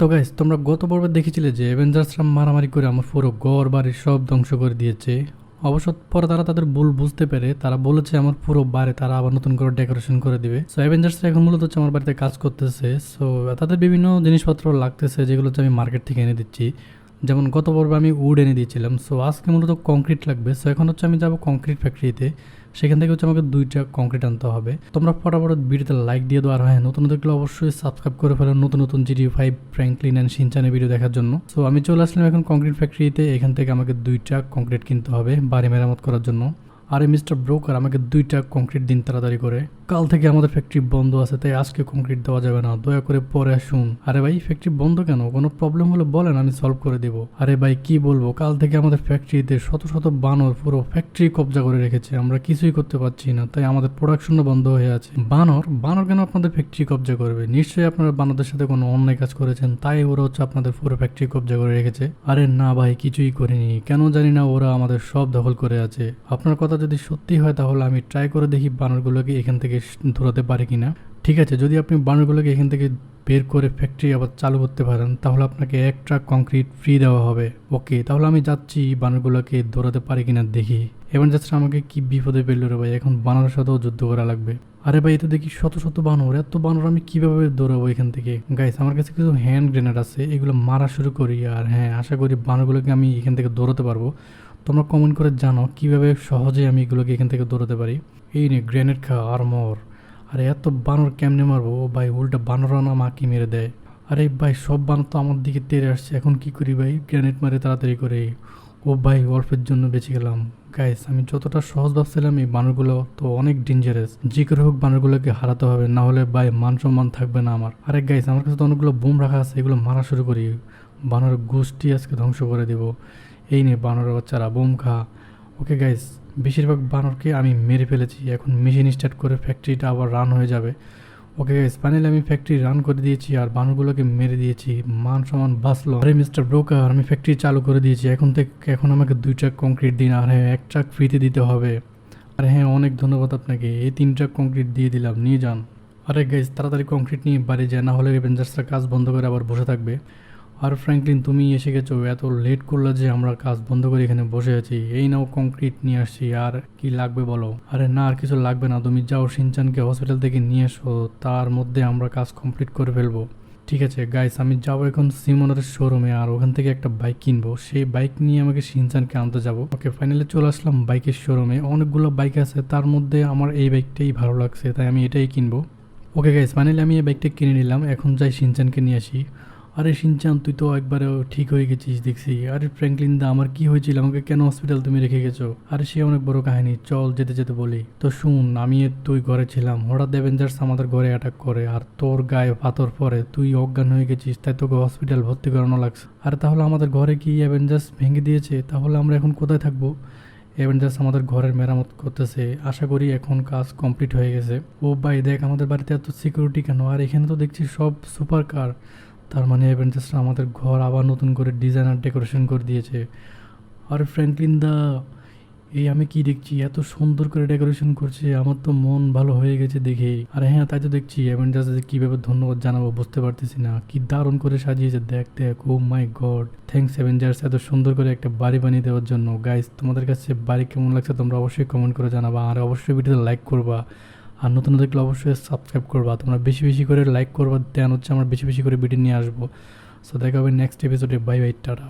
তো গাইস তোমরা গত পর্বে দেখেছিলে যে অ্যাভেঞ্জার্সরা মারামারি করে আমার পুরো ঘর, বাড়ি সব ধ্বংস করে দিয়েছে। অবশ্য পরে তারা তাদের ভুল বুঝতে পেরে তারা বলেছে আমার পুরো বাড়ি তারা আবার নতুন করে ডেকোরেশন করে দিবে। সো অ্যাভেঞ্জার্সরা এখন মূলত হচ্ছে আমার বাড়িতে কাজ করতেছে। সো তাদের বিভিন্ন জিনিসপত্র লাগতেছে যেগুলো হচ্ছে আমি মার্কেট থেকে এনে দিচ্ছি। যেমন গত পর্বে আমি উড এনে দিয়েছিলাম সো আজকে মূলত কংক্রিট লাগবে। সো এখন হচ্ছে আমি যাব কংক্রিট ফ্যাক্টরিতে সেখান থেকে হচ্ছে আমাকে দুইটা কংক্রিট আনতে হবে। তোমরা ফটাফট ভিডিওতে লাইক দিয়ে দেওয়ার হয়, নতুন দেখলে অবশ্যই সাবস্ক্রাইব করে ফেলো নতুন নতুন জিডি ফাইভ ফ্র্যাঙ্কলিন অ্যান্ড সিনচানের ভিডিও দেখার জন্য। সো আমি চলে আসলাম এখন কংক্রিট ফ্যাক্টরিতে এখান থেকে আমাকে দুইটা কংক্রিট কিনতে হবে, বাড়ি মেরামত করার জন্য। আরে মিস্টার ব্রোকার, আমাকে দুইটা কংক্রিট দিন তাড়াতাড়ি করে। কাল থেকে আমাদের ফ্যাক্টরি বন্ধ আছে, তাই আজকে কংক্রিট দেওয়া যাবে না। দয়া করে পরে আসুন। আরে ভাই ফ্যাক্টরি বন্ধ কেন? কোনো প্রবলেম হলে বলেন, আমি সলভ করে দেব। আরে ভাই, কি বলব? কাল থেকে আমাদের ফ্যাক্টরিতে শত শত বানর পুরো ফ্যাক্টরি কবজা করে রেখেছে। আমরা কিছুই করতে পারছি না, তাই আমাদের প্রোডাকশনও বন্ধ হয়ে আছে। বানর? বানর কেন আপনাদের ফ্যাক্টরি কবজা করবে? নিশ্চয়ই আপনারা বানরদের সাথে কোনো অন্যায় কাজ করেছেন, তাই ওরা হচ্ছে আপনাদের পুরো ফ্যাক্টরি কবজা করে রেখেছে। আরে না ভাই, কিছুই করিনি। কেন জানি না ওরা আমাদের সব দখল করে আছে। আপনার কথা যদি সত্যি হয় তাহলে আমি ট্রাই করে দেখি বানরগুলোকে এখান থেকে ধরাতে পারি কি না ঠিক আছে, যদি আপনি বানরগুলোকে এখান থেকে বের করে ফ্যাক্টরি আবার চালু করতে পারেন, তাহলে আপনাকে এক ট্রাক কংক্রিট ফ্রি দেওয়া হবে। ওকে তাহলে আমি যাচ্ছি বানরগুলোকে ধরাতে পারি কিনা দেখি। এবার যাচ্ছে আমাকে কি বিপদে পেল রে ভাই, এখন বানরের সাথেও যুদ্ধ করা লাগবে। আরে ভাই, এতে দেখি শত শত বানর, এত বানর আমি কীভাবে দৌড়াবো এখান থেকে? গাইস আমার কাছে কিছু হ্যান্ড গ্রেনেড আছে, এগুলো মারা শুরু করি আর হ্যাঁ আশা করি বানরগুলোকে আমি এখান থেকে দৌড়াতে পারব। তোমরা কমেন্ট করে জানো কীভাবে সহজে আমি এগুলোকে এখান থেকে দৌড়াতে পারি। এই নিয়ে গ্রেনেড খা আর্মর আরে এত বানর কেমনে মারবো? ও ভাই, উল্টা বানরানা মাকে মেরে দেয়। আরে ভাই, সব বানর তো আমার দিকে তেড়ে আসছে। এখন কি করি ভাই? গ্রেনেড মারে তাড়াতাড়ি করে। ও ভাই, অল্পের জন্য বেঁচে গেলাম। গাইস আমি যতটা সহজ ভাবছিলাম এই বানরগুলো তো অনেক ডেঞ্জারাস যে করে হোক বানরগুলোকে হারাতে হবে, না হলে ভাই, মান সম্মান থাকবে না আমার। আরে গাইস আমার কাছে তো অনেকগুলো বোম রাখা আছে, এগুলো মারা শুরু করি। বানর গোষ্ঠী আজকে ধ্বংস করে দেব। এই নে বানরের বাচ্চারা বোম খা। ওকে গাইস বেশিরভাগ বানরকে আমি মেরে ফেলেছি। এখন মেশিন স্টার্ট করে ফ্যাক্টরিটা আবার রান হয়ে যাবে। ওকে গাইস ফাইনালি আমি ফ্যাক্টরি রান করে দিয়েছি আর বানরগুলোকে মেরে দিয়েছি। মান সমান বাঁচলো। আরে মিস্টার ব্রোকার আমি ফ্যাক্টরি চালু করে দিয়েছি। এখন থেকে এখন আমাকে দুই ট্রাক কংক্রিট দিন আর হ্যাঁ এক ট্রাক ফ্রিতে দিতে হবে। আরে হ্যাঁ অনেক ধন্যবাদ আপনাকে। এই তিন ট্রাক কংক্রিট দিয়ে দিলাম। নিয়ে যান। আরে গাইস তাড়াতাড়ি কংক্রিট নিয়ে বাড়ি যায় না হলে রেভেঞ্জার্সরা কাজ বন্ধ করে আবার বসে থাকবে। আর ফ্র্যাঙ্কলিন তুমি এসে গেছো, এত লেট করলে যে আমরা কাজ বন্ধ করে এখানে বসে আছি। এই নাও কংক্রিট নিয়ে আসছি, আর কি লাগবে বলো? আরে না, আর কিছু লাগবে না, তুমি যাও সিনচানকে হসপিটাল থেকে নিয়ে এসো, তার মধ্যে আমরা কাজ কমপ্লিট করে ফেলব। ঠিক আছে গাইস আমি যাব এখন সিমনের শোরুমে আর ওখান থেকে একটা বাইক কিনবো। সেই বাইক নিয়ে আমাকে সিনচানকে আনতে যাব। ওকে ফাইনালি চলে আসলাম বাইকের শোরুমে অনেকগুলো বাইক আছে, তার মধ্যে আমার এই বাইকটাই ভালো লাগছে, তাই আমি এটাই কিনবো। ওকে গাইস ফাইনালি আমি এই বাইকটা কিনে নিলাম, এখন যাই সিনচানকে নিয়ে আসি। আরে সিনচান, তুই তো একবারে ঠিক হয়ে গেছিস, দেখছি। আরে ফ্র্যাঙ্কলিন দা, আমার কি হয়েছিল? আমাকে কেন হসপিটাল তুমি রেখে গেছো? আরে সে অনেক বড় কাহিনী, চল যেতে যেতে বলি। তো শুন, আমি তুই ঘরে ছিলাম। হঠাৎ অ্যাভেঞ্জার্স আমাদের ঘরে অ্যাটাক করে, আর তোর গায়ে পাথর পরে তুই অজ্ঞান হয়ে গেছিস, তাই তোকে হসপিটাল ভর্তি করানো লাগছে। আরে তাহলে আমাদের ঘরে কি অ্যাভেঞ্জার্স ভেঙে দিয়েছে? তাহলে আমরা এখন কোথায় থাকব? অ্যাভেঞ্জার্স আমাদের ঘরের মেরামত করতেছে। আশা করি এখন কাজ কমপ্লিট হয়ে গেছে। ও ভাই, দেখ, আমাদের বাড়িতে এত সিকিউরিটি কেন? আর এখানে তো দেখছি সব সুপার কার তার মানে অ্যাভেঞ্জার্সরা আমাদের ঘর আবার নতুন করে ডিজাইন আর ডেকোরেশন করে দিয়েছে। আর ফ্র্যাঙ্কলিন দা, এই আমি কি দেখছি? এত সুন্দর করে ডেকোরেশন করছে, আমার তো মন ভালো হয়ে গেছে দেখে। আর হ্যাঁ তাই তো দেখছি। অ্যাভেঞ্জার্সে কীভাবে ধন্যবাদ জানাব বুঝতে পারতেছি না। কি দারুণ করে সাজিয়েছে, দেখ দেখ oh my god thanks Avengers এত সুন্দর করে একটা বাড়ি বানিয়ে দেওয়ার জন্য। গাইস তোমাদের কাছে বাড়ি কেমন লাগছে তোমরা অবশ্যই কমেন্ট করে জানাবা। আর অবশ্যই ভিডিওতে লাইক করবা। আর নতুন দেখলে অবশ্যই সাবস্ক্রাইব করবা। তোমরা বেশি বেশি করে লাইক করবা, দেন হচ্ছে আমরা বেশি বেশি করে ভিডিও নিয়ে আসব। সো দেখা হবে নেক্সট এপিসোডে বাই বাই টাটা।